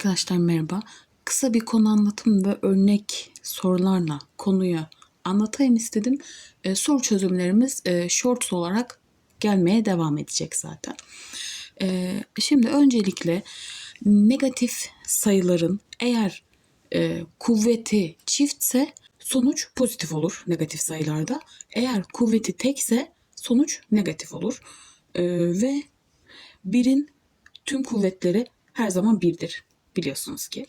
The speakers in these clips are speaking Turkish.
Arkadaşlar merhaba. Kısa bir konu anlatım ve örnek sorularla konuyu anlatayım istedim. Ee, soru çözümlerimiz e, shorts olarak gelmeye devam edecek zaten. Ee, şimdi öncelikle negatif sayıların eğer e, kuvveti çiftse sonuç pozitif olur negatif sayılarda. Eğer kuvveti tekse sonuç negatif olur. Ee, ve birin tüm kuvvetleri her zaman birdir biliyorsunuz ki.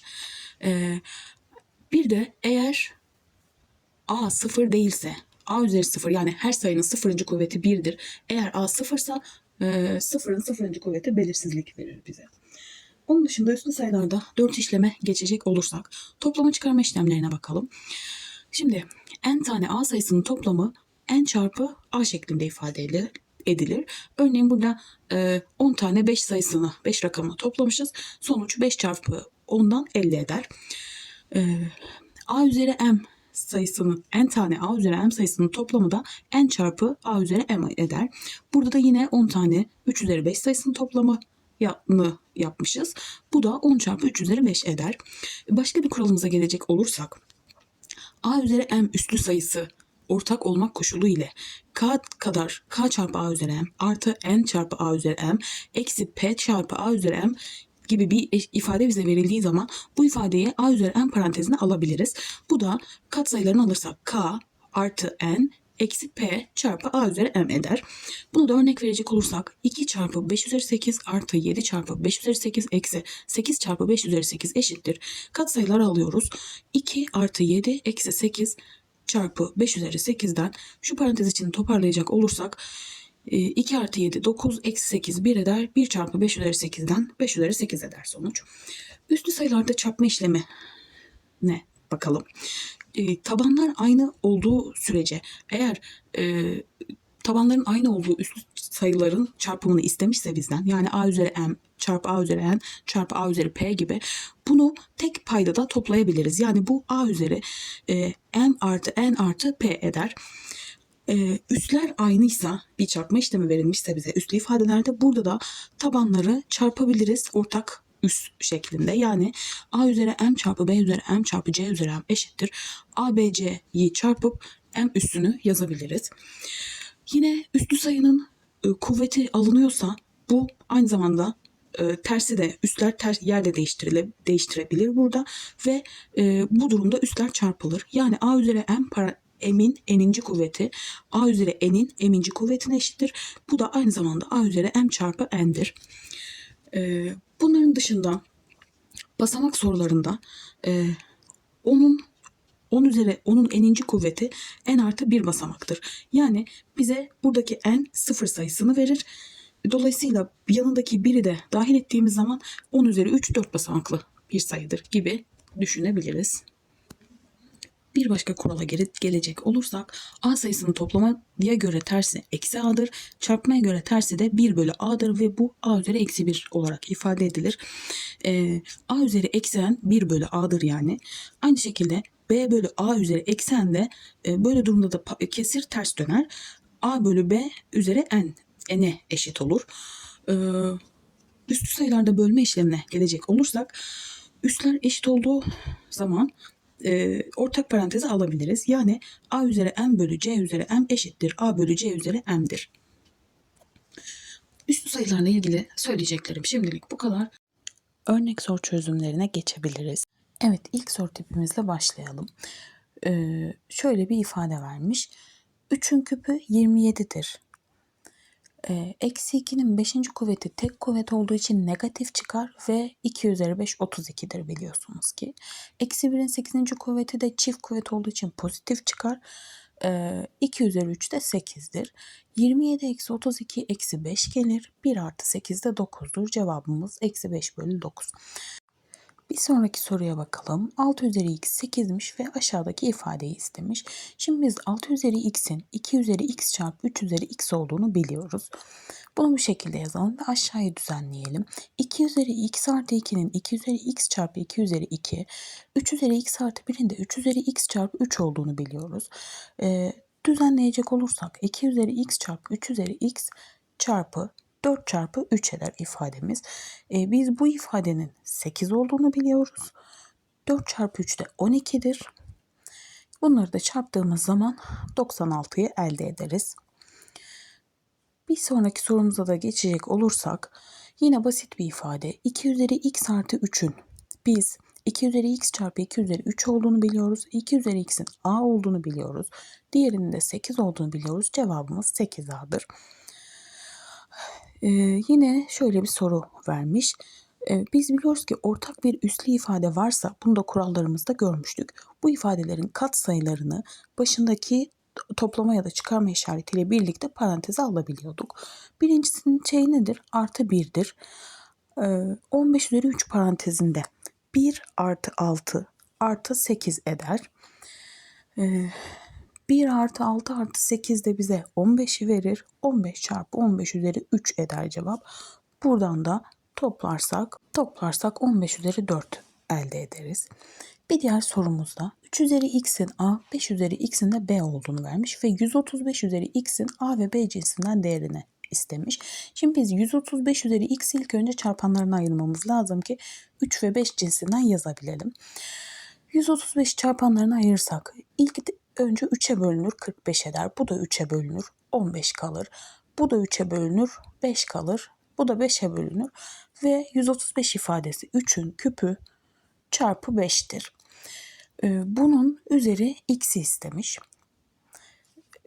Ee, bir de eğer a sıfır değilse a üzeri sıfır yani her sayının sıfırıncı kuvveti birdir. Eğer a sıfırsa e, sıfırın sıfırıncı kuvveti belirsizlik verir bize. Onun dışında üslü sayılarda dört işleme geçecek olursak toplama çıkarma işlemlerine bakalım. Şimdi n tane a sayısının toplamı n çarpı a şeklinde ifade edilir. Edilir. Örneğin burada e, 10 tane 5 sayısını, 5 rakamını toplamışız. Sonuç 5 çarpı 10'dan 50 eder. E, a üzeri m sayısının n tane a üzeri m sayısının toplamı da n çarpı a üzeri m eder. Burada da yine 10 tane 3 üzeri 5 sayısının toplamı yapmışız. Bu da 10 çarpı 3 üzeri 5 eder. Başka bir kuralımıza gelecek olursak a üzeri m üslü sayısı ortak olmak koşulu ile k kadar k çarpı a üzeri m artı n çarpı a üzeri m eksi p çarpı a üzeri m gibi bir e- ifade bize verildiği zaman bu ifadeyi a üzeri m parantezine alabiliriz. Bu da katsayılarını alırsak k artı n eksi p çarpı a üzeri m eder. Bunu da örnek verecek olursak 2 çarpı 5 üzeri 8 artı 7 çarpı 5 üzeri 8 eksi 8 çarpı 5 üzeri 8 eşittir. Katsayıları alıyoruz. 2 artı 7 eksi 8 çarpı 5 üzeri 8'den şu parantez içini toparlayacak olursak 2 artı 7 9 eksi 8 1 eder. 1 çarpı 5 üzeri 8'den 5 üzeri 8 eder sonuç. Üslü sayılarda çarpma işlemi ne bakalım. E, tabanlar aynı olduğu sürece eğer e, tabanların aynı olduğu üslü sayıların çarpımını istemişse bizden yani a üzeri m çarpı a üzeri n çarpı a üzeri p gibi bunu tek paydada toplayabiliriz. Yani bu a üzeri e, m artı n artı p eder. E, üsler aynıysa bir çarpma işlemi verilmişse bize üslü ifadelerde burada da tabanları çarpabiliriz ortak üs şeklinde. Yani a üzeri m çarpı b üzeri m çarpı c üzeri m eşittir. a, b, c'yi çarpıp m üstünü yazabiliriz. Yine üslü sayının e, kuvveti alınıyorsa bu aynı zamanda e, tersi de üstler ters yerde değiştirile, değiştirebilir burada ve e, bu durumda üstler çarpılır. Yani a üzeri m para, m'in n'inci kuvveti a üzeri n'in m'inci kuvvetine eşittir. Bu da aynı zamanda a üzeri m çarpı n'dir. E, bunların dışında basamak sorularında e, onun 10 üzeri onun n'inci kuvveti n artı 1 basamaktır. Yani bize buradaki n sıfır sayısını verir. Dolayısıyla yanındaki biri de dahil ettiğimiz zaman 10 üzeri 3 4 basamaklı bir sayıdır gibi düşünebiliriz. Bir başka kurala gele- gelecek olursak a sayısının toplamaya göre tersi eksi a'dır. Çarpmaya göre tersi de 1 bölü a'dır ve bu a üzeri eksi 1 olarak ifade edilir. Ee, a üzeri eksi n 1 bölü a'dır yani. Aynı şekilde b bölü a üzeri eksi n de e, böyle durumda da kesir ters döner. a bölü b üzeri n n'e eşit olur. Ee, üstü sayılarda bölme işlemine gelecek olursak üstler eşit olduğu zaman e, ortak paranteze alabiliriz. Yani a üzeri m bölü c üzeri m eşittir a bölü c üzeri m'dir. Üstü sayılarla ilgili söyleyeceklerim şimdilik bu kadar. Örnek soru çözümlerine geçebiliriz. Evet ilk soru tipimizle başlayalım. Ee, şöyle bir ifade vermiş. 3'ün küpü 27'dir. Ee, Eksi 2'nin 5. kuvveti tek kuvvet olduğu için negatif çıkar ve 2 üzeri 5 32'dir biliyorsunuz ki. Eksi 1'in 8. kuvveti de çift kuvvet olduğu için pozitif çıkar. Ee, 2 üzeri 3 de 8'dir. 27 eksi 32 eksi 5 gelir. 1 artı 8 de 9'dur. Cevabımız eksi 5 bölü 9. Bir sonraki soruya bakalım. 6 üzeri x 8'miş ve aşağıdaki ifadeyi istemiş. Şimdi biz 6 üzeri x'in 2 üzeri x çarpı 3 üzeri x olduğunu biliyoruz. Bunu bu şekilde yazalım ve aşağıya düzenleyelim. 2 üzeri x artı 2'nin 2 üzeri x çarpı 2 üzeri 2, 3 üzeri x artı 1'in de 3 üzeri x çarpı 3 olduğunu biliyoruz. Ee, düzenleyecek olursak 2 üzeri x çarpı 3 üzeri x çarpı 4 çarpı 3 eder ifademiz. E, biz bu ifadenin 8 olduğunu biliyoruz. 4 çarpı 3 de 12'dir. Bunları da çarptığımız zaman 96'yı elde ederiz. Bir sonraki sorumuza da geçecek olursak yine basit bir ifade. 2 üzeri x artı 3'ün biz 2 üzeri x çarpı 2 üzeri 3 olduğunu biliyoruz. 2 üzeri x'in a olduğunu biliyoruz. Diğerinin de 8 olduğunu biliyoruz. Cevabımız 8a'dır. Ee, yine şöyle bir soru vermiş. Ee, biz biliyoruz ki ortak bir üslü ifade varsa bunu da kurallarımızda görmüştük. Bu ifadelerin kat sayılarını başındaki toplama ya da çıkarma işaretiyle birlikte paranteze alabiliyorduk. Birincisinin şey nedir? Artı 1'dir. Ee, 15 üzeri 3 parantezinde 1 artı 6 artı 8 eder. Ee, 1 artı 6 artı 8 de bize 15'i verir. 15 çarpı 15 üzeri 3 eder cevap. Buradan da toplarsak toplarsak 15 üzeri 4 elde ederiz. Bir diğer sorumuzda 3 üzeri x'in a, 5 üzeri x'in de b olduğunu vermiş ve 135 üzeri x'in a ve b cinsinden değerini istemiş. Şimdi biz 135 üzeri x'i ilk önce çarpanlarına ayırmamız lazım ki 3 ve 5 cinsinden yazabilelim. 135 çarpanlarına ayırırsak ilk önce 3'e bölünür 45 eder. Bu da 3'e bölünür 15 kalır. Bu da 3'e bölünür 5 kalır. Bu da 5'e bölünür ve 135 ifadesi 3'ün küpü çarpı 5'tir. Ee, bunun üzeri x'i istemiş.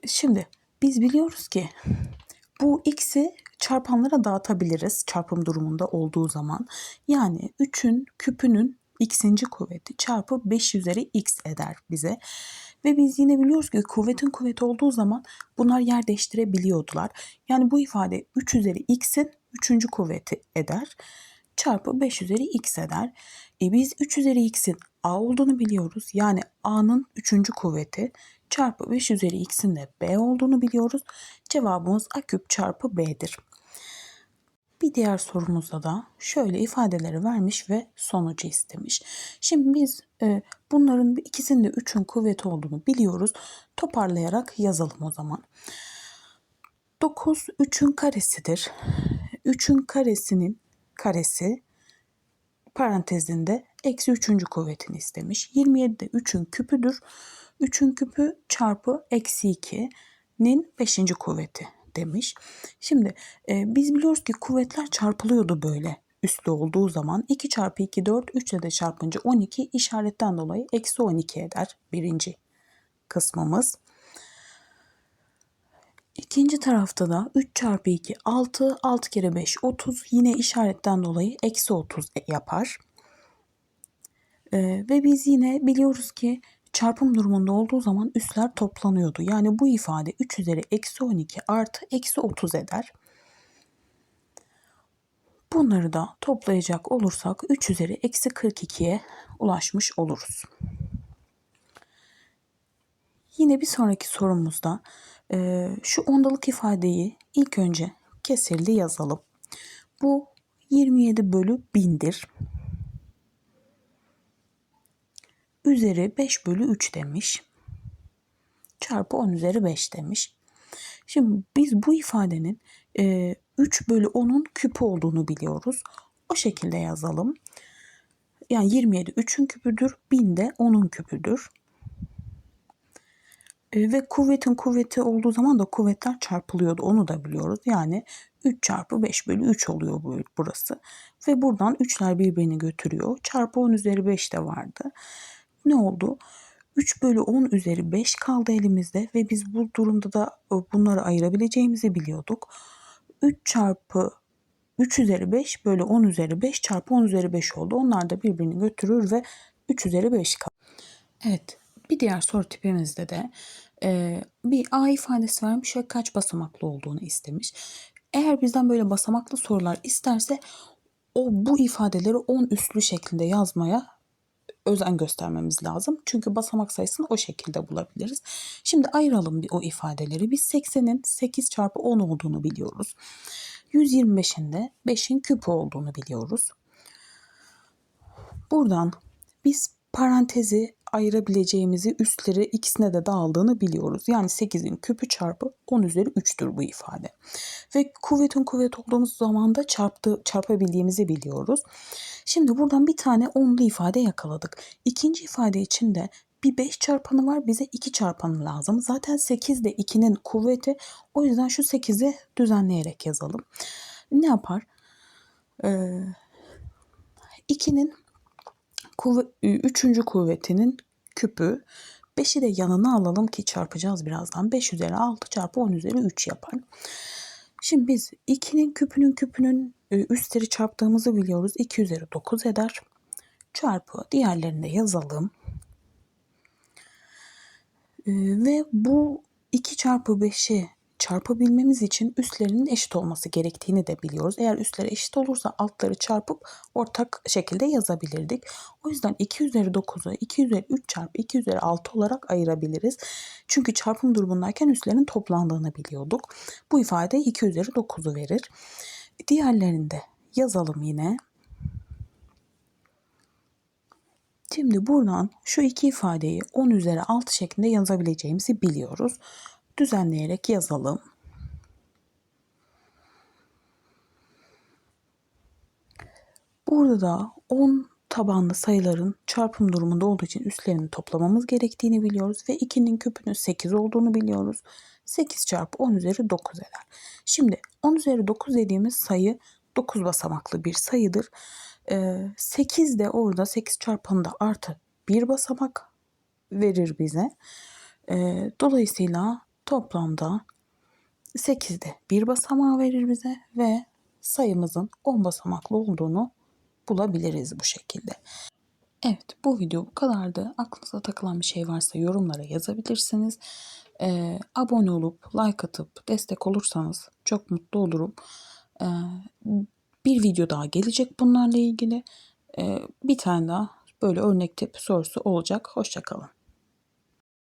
Şimdi biz biliyoruz ki bu x'i çarpanlara dağıtabiliriz çarpım durumunda olduğu zaman. Yani 3'ün küpünün x'inci kuvveti çarpı 5 üzeri x eder bize. Ve biz yine biliyoruz ki kuvvetin kuvveti olduğu zaman bunlar yer değiştirebiliyordular. Yani bu ifade 3 üzeri x'in 3. kuvveti eder. Çarpı 5 üzeri x eder. E biz 3 üzeri x'in a olduğunu biliyoruz. Yani a'nın 3. kuvveti çarpı 5 üzeri x'in de b olduğunu biliyoruz. Cevabımız a küp çarpı b'dir. Bir diğer sorumuzda da şöyle ifadeleri vermiş ve sonucu istemiş. Şimdi biz e, bunların ikisinin de 3'ün kuvveti olduğunu biliyoruz. Toparlayarak yazalım o zaman. 9 3'ün karesidir. 3'ün karesinin karesi parantezinde eksi 3. kuvvetini istemiş. 27 de 3'ün küpüdür. 3'ün küpü çarpı eksi 2'nin 5. kuvveti demiş. Şimdi e, biz biliyoruz ki kuvvetler çarpılıyordu böyle üstlü olduğu zaman 2 çarpı 2 4 3 ile de çarpınca 12 işaretten dolayı eksi 12 eder birinci kısmımız. İkinci tarafta da 3 çarpı 2 6 6 kere 5 30 yine işaretten dolayı eksi 30 yapar. Ee, ve biz yine biliyoruz ki çarpım durumunda olduğu zaman üsler toplanıyordu. Yani bu ifade 3 üzeri eksi 12 artı eksi 30 eder. Bunları da toplayacak olursak 3 üzeri eksi 42'ye ulaşmış oluruz. Yine bir sonraki sorumuzda e, şu ondalık ifadeyi ilk önce kesirli yazalım. Bu 27 bölü 1000'dir. Üzeri 5 bölü 3 demiş. Çarpı 10 üzeri 5 demiş. Şimdi biz bu ifadenin e, 3 bölü 10'un küpü olduğunu biliyoruz. O şekilde yazalım. Yani 27 3'ün küpüdür. 1000 de 10'un küpüdür. E, ve kuvvetin kuvveti olduğu zaman da kuvvetler çarpılıyordu. Onu da biliyoruz. Yani 3 çarpı 5 bölü 3 oluyor burası. Ve buradan 3'ler birbirini götürüyor. Çarpı 10 üzeri 5 de vardı. Ne oldu? 3 bölü 10 üzeri 5 kaldı elimizde ve biz bu durumda da e, bunları ayırabileceğimizi biliyorduk. 3 çarpı 3 üzeri 5 bölü 10 üzeri 5 çarpı 10 üzeri 5 oldu. Onlar da birbirini götürür ve 3 üzeri 5 kalır. Evet bir diğer soru tipimizde de e, bir A ifadesi vermiş ve kaç basamaklı olduğunu istemiş. Eğer bizden böyle basamaklı sorular isterse o bu ifadeleri 10 üslü şeklinde yazmaya özen göstermemiz lazım. Çünkü basamak sayısını o şekilde bulabiliriz. Şimdi ayıralım bir o ifadeleri. Biz 80'in 8 çarpı 10 olduğunu biliyoruz. 125'in de 5'in küpü olduğunu biliyoruz. Buradan biz parantezi ayırabileceğimizi üstleri ikisine de dağıldığını biliyoruz. Yani 8'in küpü çarpı 10 üzeri 3'tür bu ifade. Ve kuvvetin kuvvet olduğumuz zaman da çarptı, çarpabildiğimizi biliyoruz. Şimdi buradan bir tane onlu ifade yakaladık. İkinci ifade için de bir 5 çarpanı var bize 2 çarpanı lazım. Zaten 8 de 2'nin kuvveti. O yüzden şu 8'i düzenleyerek yazalım. Ne yapar? Ee, 2'nin üçüncü kuvvetinin küpü. 5'i de yanına alalım ki çarpacağız birazdan. 5 üzeri 6 çarpı 10 üzeri 3 yapar. Şimdi biz 2'nin küpünün küpünün üstleri çarptığımızı biliyoruz. 2 üzeri 9 eder. Çarpı diğerlerini de yazalım. Ve bu 2 çarpı 5'i çarpabilmemiz için üstlerinin eşit olması gerektiğini de biliyoruz. Eğer üstleri eşit olursa altları çarpıp ortak şekilde yazabilirdik. O yüzden 2 üzeri 9'u 2 üzeri 3 çarpı 2 üzeri 6 olarak ayırabiliriz. Çünkü çarpım durumundayken üstlerin toplandığını biliyorduk. Bu ifade 2 üzeri 9'u verir. Diğerlerini de yazalım yine. Şimdi buradan şu iki ifadeyi 10 üzeri 6 şeklinde yazabileceğimizi biliyoruz. Düzenleyerek yazalım. Burada da 10 tabanlı sayıların çarpım durumunda olduğu için üstlerini toplamamız gerektiğini biliyoruz ve 2'nin küpünün 8 olduğunu biliyoruz. 8 çarpı 10 üzeri 9 eder. Şimdi 10 üzeri 9 dediğimiz sayı 9 basamaklı bir sayıdır. Ee, 8 de orada 8 çarpanında artı bir basamak verir bize. Ee, dolayısıyla toplamda 8'de bir basamağı verir bize ve sayımızın 10 basamaklı olduğunu bulabiliriz bu şekilde. Evet bu video bu kadardı. Aklınıza takılan bir şey varsa yorumlara yazabilirsiniz. Ee, abone olup like atıp destek olursanız çok mutlu olurum. Ee, bir video daha gelecek bunlarla ilgili. Ee, bir tane daha böyle örnek tip sorusu olacak. Hoşçakalın.